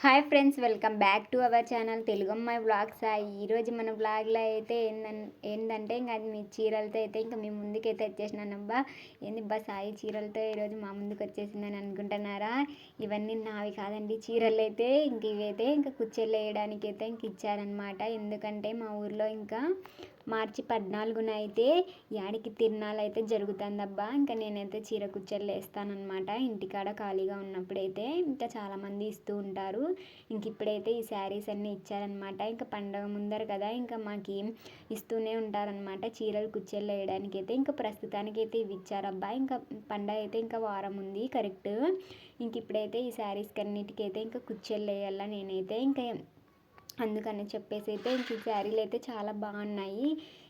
Hi friends welcome back to our channel Telugu అమ్మాయి blogs ఈరోజు మన బ్లాగ్లో అయితే ఏందన్ ఏంటంటే ఇంకా మీ చీరలతో అయితే ఇంకా మీ ముందుకైతే వచ్చేసినానబ్బా ఏంది బా సాయి చీరలతో ఈరోజు మా ముందుకు వచ్చేసిందని అనుకుంటున్నారా? ఇవన్నీ నావి కాదండి చీరలు అయితే. ఇంక ఇవైతే ఇంకా కుచ్చెళ్ళు వేయడానికి అయితే ఇంక ఇచ్చారనమాట ఎందుకంటే మా ఊర్లో ఇంకా మార్చి పద్నాలుగున అయితే యాడికి తిరణాలు అయితే జరుగుతుందబ్బా. ఇంకా నేనైతే చీర కుచ్చెళ్ళు వేస్తానమాట ఇంటికాడ ఖాళీగా ఉన్నప్పుడైతే ఇంకా చాలామంది ఇస్తూ ఉంటారు. ఇంక ఇప్పుడైతే ఈ శారీస్ అన్నీ ఇచ్చారనమాట ఇంకా పండగ ముందర కదా ఇంకా మాకు ఇస్తూనే ఉంటారనమాట చీరలు కుచ్చెళ్ళు వేయడానికి అయితే ఇంకా ప్రస్తుతానికి అయితే ఇవి ఇచ్చారబ్బా. ఇంకా పండగ అయితే ఇంకా వారం ఉంది కరెక్ట్. ఇంక ఇప్పుడైతే ఈ శారీస్కి అన్నిటికైతే ఇంకా కుచ్చెళ్ళు వేయాలా నేనైతే. ఇంకా అందుకని చెప్పేసి అయితే ఇంక ఈ శారీలు అయితే చాలా బాగున్నాయి.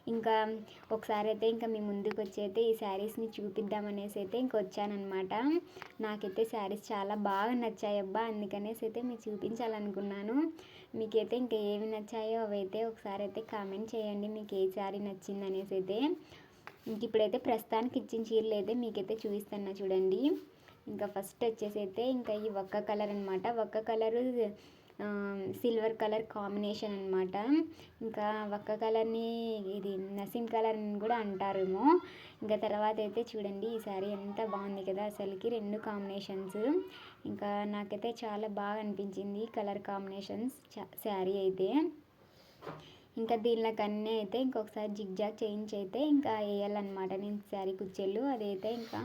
ఇంకా ఒకసారి అయితే ఇంకా మీ ముందుకు వచ్చి అయితే ఈ శారీస్ని చూపిద్దామనేసి అయితే ఇంక వచ్చానమాట నాకైతే శారీస్ చాలా బాగా నచ్చాయి అబ్బా అందుకనేసి అయితే మీకు చూపించాలనుకున్నాను. మీకైతే ఇంకా ఏమి నచ్చాయో అవైతే ఒకసారి అయితే కామెంట్ చేయండి మీకు ఏ శారీ నచ్చింది అనేసి అయితే. ఇంక ఇప్పుడైతే ప్రస్తుతానికి ఇచ్చిన చీరలు అయితే మీకైతే చూపిస్తున్నా చూడండి. ఇంకా ఫస్ట్ వచ్చేసి అయితే ఇంకా ఈ ఒక్క కలర్ అనమాట ఒక్క కలరు సిల్వర్ కలర్ కాంబినేషన్ అనమాట ఇంకా వక్క కలర్ని ఇది నసీం కలర్ అని కూడా అంటారేమో. ఇంకా తర్వాత అయితే చూడండి ఈ సారీ ఎంత బాగుంది కదా అసలుకి. రెండు కాంబినేషన్స్. ఇంకా నాకైతే చాలా బాగా అనిపించింది కలర్ కాంబినేషన్స్ శారీ అయితే. ఇంకా దీనిలోకి అన్నీ అయితే ఇంకొకసారి జిగ్జాగ్ చేయించి అయితే ఇంకా వేయాలన్నమాట. నేను శారీ కుచ్చెళ్ళు అదైతే ఇంకా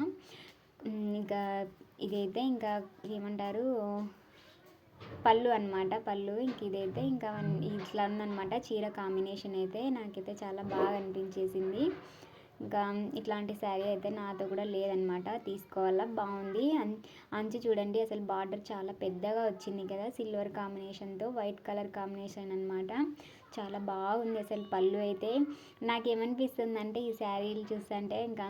ఇంకా ఇదైతే ఇంకా ఏమంటారు పళ్ళు అనమాట పళ్ళు. ఇంక ఇదైతే ఇంకా ఇట్లా ఉందనమాట చీర కాంబినేషన్ అయితే నాకైతే చాలా బాగా అనిపించేసింది. ఇంకా ఇట్లాంటి శారీ అయితే నాతో కూడా లేదనమాట తీసుకోవాలా? బాగుంది. అంచు చూడండి. అసలు బార్డర్ చాలా పెద్దగా వచ్చింది కదా? సిల్వర్ కాంబినేషన్తో వైట్ కలర్ కాంబినేషన్ అనమాట చాలా బాగుంది అసలు పళ్ళు అయితే. నాకేమనిపిస్తుంది అంటే ఈ శారీలు చూస్తుంటే ఇంకా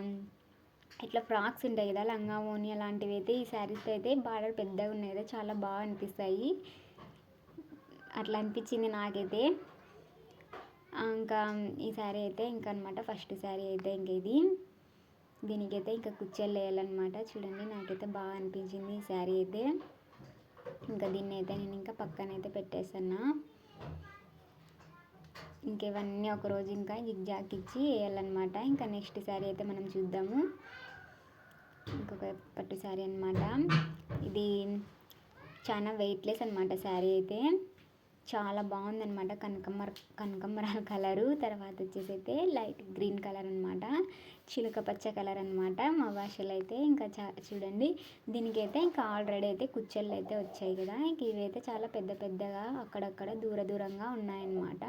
ఇట్లా ఫ్రాక్స్ ఉంటాయి కదా లంగా ఓని అలాంటివి అయితే ఈ శారీస్ అయితే బార్డర్ పెద్దగా ఉన్నాయి కదా చాలా బాగా అనిపిస్తాయి. అట్లా అనిపించింది నాకైతే. ఇంకా ఈ శారీ అయితే ఇంకా అనమాట ఫస్ట్ శారీ అయితే ఇంక ఇది. దీనికైతే ఇంకా కుచ్చెలు వేయాలన్నమాట. చూడండి నాకైతే బాగా అనిపించింది ఈ శారీ అయితే. ఇంకా దీన్ని అయితే నేను ఇంకా పక్కనైతే పెట్టేస్తాను ఇంకేవన్నీ ఒకరోజు ఇంకా జిగ్జాక్ ఇచ్చి వేయాలన్నమాట. ఇంకా నెక్స్ట్ శారీ అయితే మనం చూద్దాము. ఇంకొక పట్టు శారీ అనమాట ఇది చాలా వెయిట్లెస్ అనమాట శారీ అయితే. చాలా బాగుందనమాట కనకమ్మర కనకమ్మరాల కలరు. తర్వాత వచ్చేసి అయితే లైట్ గ్రీన్ కలర్ అనమాట చిలుక పచ్చ కలర్ అనమాట మా భాషలో అయితే. ఇంకా చా చూడండి. దీనికైతే ఇంకా ఆల్రెడీ అయితే కుచ్చెళ్ళు అయితే వచ్చాయి కదా. ఇంక ఇవైతే చాలా పెద్ద పెద్దగా అక్కడక్కడ దూర దూరంగా ఉన్నాయన్నమాట.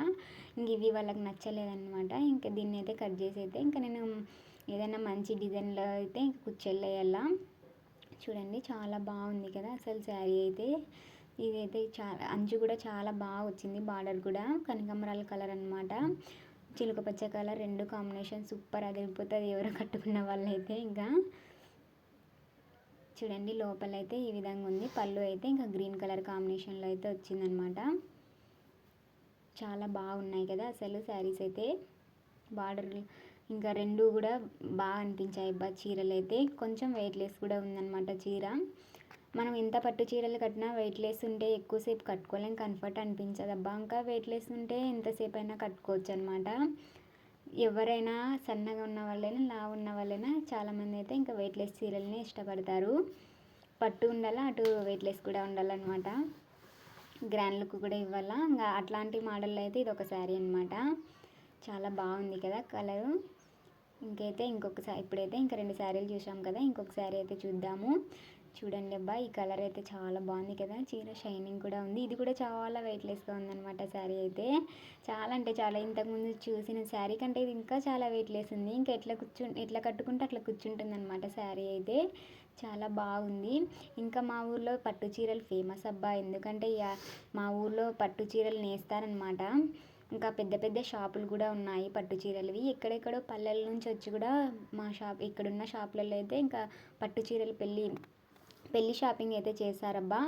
ఇంక ఇవి వాళ్ళకి నచ్చలేదన్నమాట. ఇంకా దీన్ని అయితే కట్ చేసి అయితే ఇంకా నేను ఏదైనా మంచి డిజైన్లో అయితే ఇంక కుచ్చెళ్ళు వేయాలా చూడండి చాలా బాగుంది కదా అసలు శారీ అయితే. ఇదైతే చాలా అంచు కూడా చాలా బాగా వచ్చింది బార్డర్ కూడా. కనకమరాల కలర్ అనమాట చిలుక పచ్చ కలర్ రెండు కాంబినేషన్ సూపర్ అదిరిపోతుంది. ఎవరో కట్టుకున్న వాళ్ళైతే ఇంకా. చూడండి లోపల అయితే ఈ విధంగా ఉంది. పళ్ళు అయితే ఇంకా గ్రీన్ కలర్ కాంబినేషన్లో అయితే వచ్చిందనమాట చాలా బాగున్నాయి కదా అసలు శారీస్ అయితే. బార్డర్ ఇంకా రెండు కూడా బాగా అనిపించాయి. బా చీరలు అయితే కొంచెం వెయిట్లెస్ కూడా ఉందన్నమాట చీర. మనం ఎంత పట్టు చీరలు కట్టినా వెయిట్లెస్ ఉంటే ఎక్కువసేపు కట్టుకోలేం కంఫర్ట్ అనిపించదు అబ్బా. ఇంకా వెయిట్లెస్ ఉంటే ఎంతసేపు అయినా కట్టుకోవచ్చు అనమాట ఎవరైనా సన్నగా ఉన్న వాళ్ళైనా లావు ఉన్న వాళ్ళైనా చాలామంది అయితే ఇంకా వెయిట్లెస్ చీరలని ఇష్టపడతారు. పట్టు ఉండాలా అటు వెయిట్లెస్ కూడా ఉండాలన్నమాట. గ్రాండ్ లుక్ కూడా ఇవ్వాలా. ఇంకా అట్లాంటి మోడల్లో అయితే ఇది ఒక శారీ అనమాట చాలా బాగుంది కదా కలరు. ఇంకైతే ఇంకొక ఇప్పుడైతే ఇంకా రెండు శారీలు చూసాం కదా ఇంకొక శారీ అయితే చూద్దాము. చూడండి అబ్బా ఈ కలర్ అయితే చాలా బాగుంది కదా. చీర షైనింగ్ కూడా ఉంది. ఇది కూడా చాలా వెయిట్లెస్గా ఉందన్నమాట శారీ అయితే. చాలా అంటే చాలా ఇంతకుముందు చూసిన శారీ కంటే ఇది ఇంకా చాలా వెయిట్లెస్ ఉంది. ఇంకా ఎట్లా కూర్చు ఎట్లా కట్టుకుంటే అట్లా కూర్చుంటుంది అనమాట శారీ అయితే. చాలా బాగుంది. ఇంకా మా ఊర్లో పట్టు చీరలు ఫేమస్ అబ్బా. ఎందుకంటే మా ఊర్లో పట్టు చీరలు నేస్తారనమాట ఇంకా పెద్ద పెద్ద షాపులు కూడా ఉన్నాయి పట్టు చీరలవి. ఎక్కడెక్కడో పల్లెల నుంచి వచ్చి కూడా మా షాప్ ఇక్కడున్న షాపులలో అయితే ఇంకా పట్టు చీరలు పెళ్ళి పెళ్ళి షాపింగ్ అయితే చేశారబ్బా.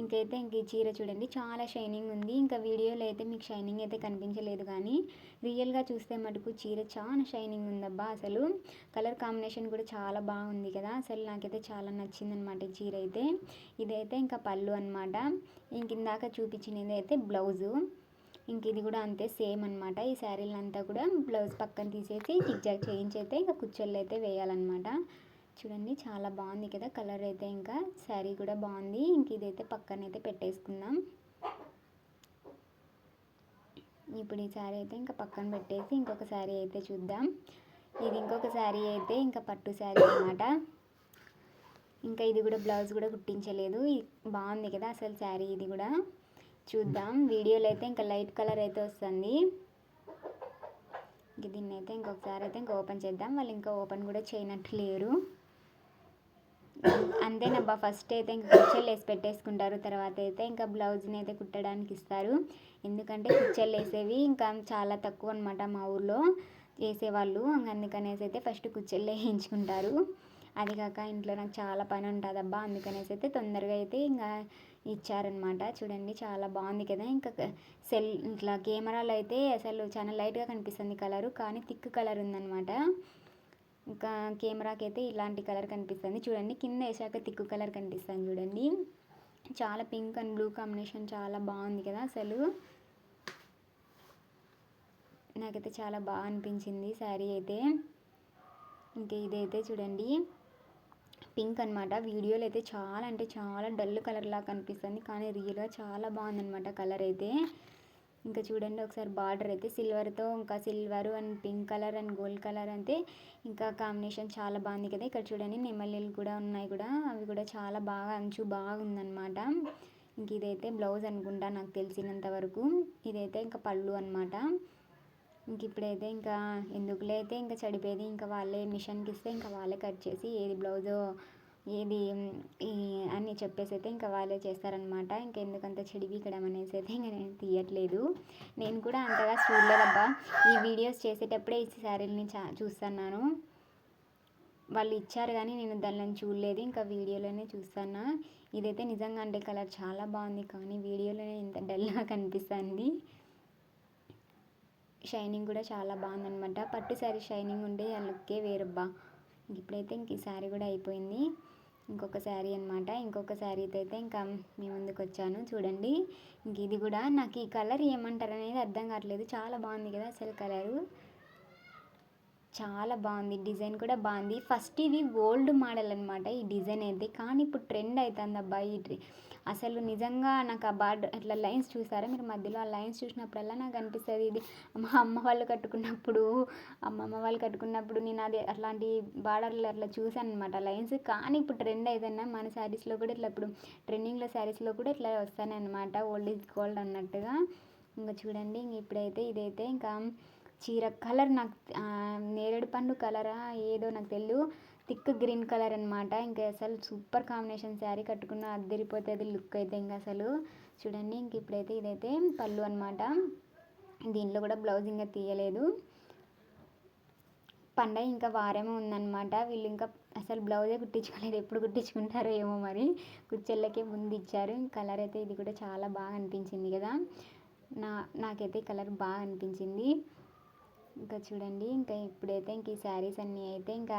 ఇంకైతే ఇంక ఈ చీర చూడండి చాలా షైనింగ్ ఉంది. ఇంకా వీడియోలో అయితే మీకు షైనింగ్ అయితే కనిపించలేదు కానీ రియల్గా చూస్తే మటుకు చీర చాలా షైనింగ్ ఉందబ్బా అసలు. కలర్ కాంబినేషన్ కూడా చాలా బాగుంది కదా. అసలు నాకైతే చాలా నచ్చిందనమాట ఈ చీర అయితే. ఇదైతే ఇంకా పళ్ళు అనమాట ఇంక ఇందాక చూపించినది అయితే బ్లౌజు. ఇంక ఇది కూడా అంతే సేమ్ అనమాట ఈ శారీలు అంతా కూడా బ్లౌజ్ పక్కన తీసేసి జిగ్జాగ్ చేయించి అయితే ఇంకా కుచ్చళ్ళు అయితే వేయాలన్నమాట. చూడండి చాలా బాగుంది కదా కలర్ అయితే ఇంకా. శారీ కూడా బాగుంది. ఇంక ఇదైతే పక్కన అయితే పెట్టేసుకుందాం. ఇప్పుడు ఈ శారీ అయితే ఇంకా పక్కన పెట్టేసి ఇంకొక శారీ అయితే చూద్దాం. ఇది ఇంకొక శారీ అయితే ఇంకా పట్టు శారీ అనమాట ఇంకా ఇది కూడా బ్లౌజ్ కూడా కుట్టించలేదు. బాగుంది కదా అసలు శారీ ఇది కూడా. చూద్దాం. వీడియోలో అయితే ఇంకా లైట్ కలర్ అయితే వస్తుంది. ఇంక దీన్ని అయితే ఇంకొకసారి అయితే ఇంకా ఓపెన్ చేద్దాం. వాళ్ళు ఇంకా ఓపెన్ కూడా చేయనట్టు లేరు. అంతేనబ్బా ఫస్ట్ అయితే ఇంకా కుచ్చెలు వేసి పెట్టేసుకుంటారు. తర్వాత అయితే ఇంకా బ్లౌజ్ని అయితే కుట్టడానికి ఇస్తారు. ఎందుకంటే కుర్చీలు వేసేవి ఇంకా చాలా తక్కువ అనమాట మా ఊర్లో వేసేవాళ్ళు అందుకనేసి అయితే ఫస్ట్ కుచ్చెలు వేయించుకుంటారు అది కాక ఇంట్లో నాకు చాలా పని ఉంటుంది అబ్బా అందుకనేసి అయితే తొందరగా అయితే ఇంకా ఇచ్చారనమాట చూడండి చాలా బాగుంది కదా. ఇంకా సెల్ ఇట్లా కెమెరాలో అయితే అసలు చాలా లైట్గా కనిపిస్తుంది కలరు కానీ థిక్ కలర్ ఉందనమాట ఇంకా కెమెరాకి అయితే ఇలాంటి కలర్ కనిపిస్తుంది. చూడండి కింద వేసాక థిక్ కలర్ కనిపిస్తుంది చూడండి. చాలా పింక్ అండ్ బ్లూ కాంబినేషన్ చాలా బాగుంది కదా అసలు. నాకైతే చాలా బాగా అనిపించింది శారీ అయితే. ఇంకా ఇదైతే చూడండి. పింక్ అనమాట వీడియోలో అయితే చాలా అంటే చాలా డల్ కలర్ లాగా కనిపిస్తుంది. కానీ రియల్గా చాలా బాగుందనమాట కలర్ అయితే. ఇంకా చూడండి ఒకసారి బార్డర్ అయితే సిల్వర్తో ఇంకా silver and pink colour and gold colour అయితే ఇంకా కాంబినేషన్ చాలా బాగుంది కదా. ఇక్కడ చూడండి నెమలీలు కూడా ఉన్నాయి కూడా. అవి కూడా చాలా బాగా అంచు బాగుందనమాట ఇంక ఇదైతే బ్లౌజ్ అనుకుంటా నాకు తెలిసినంత వరకు. ఇదైతే ఇంకా పళ్ళు అనమాట ఇంక ఇప్పుడైతే ఇంకా ఎందుకులే అయితే ఇంకా చెడిపోయేది ఇంకా వాళ్ళే మిషన్కి ఇస్తే ఇంకా వాళ్ళే కట్ చేసి ఏది బ్లౌజో ఏది అని చెప్పేసి అయితే ఇంకా వాళ్ళే చేస్తారనమాట ఇంకా ఎందుకంత చెడివి ఇక్కడ అనేసి అయితే ఇంకా నేను తీయట్లేదు. నేను కూడా అంతగా చూడలేదబ్బా. ఈ వీడియోస్ చేసేటప్పుడే ఈ శారీలని చా చూస్తున్నాను. వాళ్ళు ఇచ్చారు కానీ నేను దానిని చూడలేదు. ఇంకా వీడియోలోనే చూస్తాను ఇదైతే నిజంగా అంటే కలర్ చాలా బాగుంది కానీ వీడియోలోనే ఇంత డల్గా కనిపిస్తుంది షైనింగ్ కూడా చాలా బాగుందనమాట పట్టు శారీ షైనింగ్ ఉండే ఆ లుక్కే వేరబ్బా. ఇప్పుడైతే ఇంక ఈ శారీ కూడా అయిపోయింది. ఇంకొక శారీ అనమాట ఇంకొక శారీతో అయితే ఇంకా మీ ముందుకు వచ్చాను. చూడండి. ఇంక ఇది కూడా నాకు ఈ కలర్ ఏమంటారు అనేది అర్థం కావట్లేదు. చాలా బాగుంది కదా అసలు కలరు. చాలా బాగుంది. డిజైన్ కూడా బాగుంది. ఫస్ట్ ఇది ఓల్డ్ మోడల్ అనమాట ఈ డిజైన్ అయితే. కానీ ఇప్పుడు ట్రెండ్ అవుతుంది అబ్బాయి ఈ అసలు నిజంగా నాకు ఆ బార్డర్ అట్లా లైన్స్ చూసారా? మీరు మధ్యలో ఆ లైన్స్ చూసినప్పుడల్లా నాకు అనిపిస్తుంది ఇది. మా అమ్మ వాళ్ళు కట్టుకున్నప్పుడు అమ్మమ్మ వాళ్ళు కట్టుకున్నప్పుడు నేను అది అట్లాంటి బార్డర్లు అట్లా చూసాను అనమాట లైన్స్. కానీ ఇప్పుడు ట్రెండ్ అవుతున్నా మన శారీస్లో కూడా ఇట్లా ఇప్పుడు ట్రెండింగ్లో శారీస్లో కూడా ఇట్లా వస్తానన్నమాట. ఓల్డ్ ఈజ్ గోల్డ్ అన్నట్టుగా. ఇంకా చూడండి ఇంక ఇప్పుడైతే ఇదైతే ఇంకా చీర కలర్ నాకు నేరేడు పండు కలరా ఏదో నాకు తెలియదు థిక్ గ్రీన్ కలర్ అనమాట ఇంకా అసలు సూపర్ కాంబినేషన్ శారీ కట్టుకున్న అద్దరిపోతుంది లుక్ అయితే ఇంకా అసలు చూడండి ఇంక ఇప్పుడైతే ఇదైతే పళ్ళు అనమాట దీంట్లో కూడా బ్లౌజ్ ఇంకా తీయలేదు. పండగ ఇంకా వారమే ఉందన్నమాట. వీళ్ళు ఇంకా అసలు బ్లౌజే కుట్టించుకోలేదు. ఎప్పుడు కుట్టించుకుంటారో ఏమో మరి. కుచ్చెళ్ళకే ముందు ఇచ్చారు. కలర్ అయితే ఇది కూడా చాలా బాగా అనిపించింది కదా. నా నాకైతే కలర్ బాగా అనిపించింది. ఇంకా చూడండి ఇంకా ఇప్పుడైతే ఇంక ఈ శారీస్ అన్నీ అయితే ఇంకా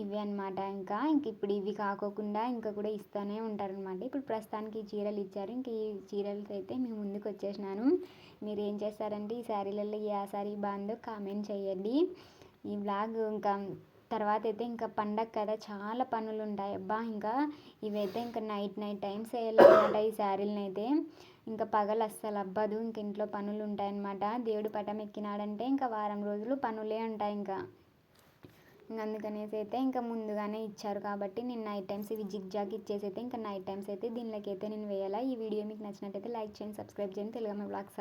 ఇవి అనమాట ఇంకా ఇంక ఇప్పుడు ఇవి కాకోకుండా ఇంకా కూడా ఇస్తూనే ఉంటారనమాట ఇప్పుడు ప్రస్తుతానికి ఈ చీరలు ఇచ్చారు. ఇంక ఈ చీరలతో అయితే మేము ముందుకు వచ్చేసినాను. మీరు ఏం చేస్తారంటే ఈ శారీలలో ఏ శారీ బాగుందో కామెంట్ చేయండి. ఈ బ్లాగ్ ఇంకా తర్వాత అయితే ఇంకా పండగ కదా చాలా పనులు ఉంటాయి అబ్బా ఇంకా ఇవైతే ఇంకా నైట్ నైట్ టైమ్స్ వేయాలన్నమాట ఈ శారీలను అయితే ఇంకా పగలు అస్సలు అవ్వదు ఇంక ఇంట్లో పనులు ఉంటాయన్నమాట దేవుడు పటం ఎక్కినాడంటే ఇంకా వారం రోజులు పనులే ఉంటాయి ఇంకా. అందుకనేసి అయితే ఇంకా ముందుగానే ఇచ్చారు కాబట్టి నేను నైట్ టైమ్స్ ఇవి జిగ్ జాగ్ ఇచ్చేసి అయితే ఇంకా నైట్ టైమ్స్ అయితే దీనిలోకి అయితే నేను వేయాలా. ఈ వీడియో మీకు నచ్చినట్టయితే లైక్ చేయండి సబ్స్క్రైబ్ చేయండి. తెలుగు బ్లాగ్స్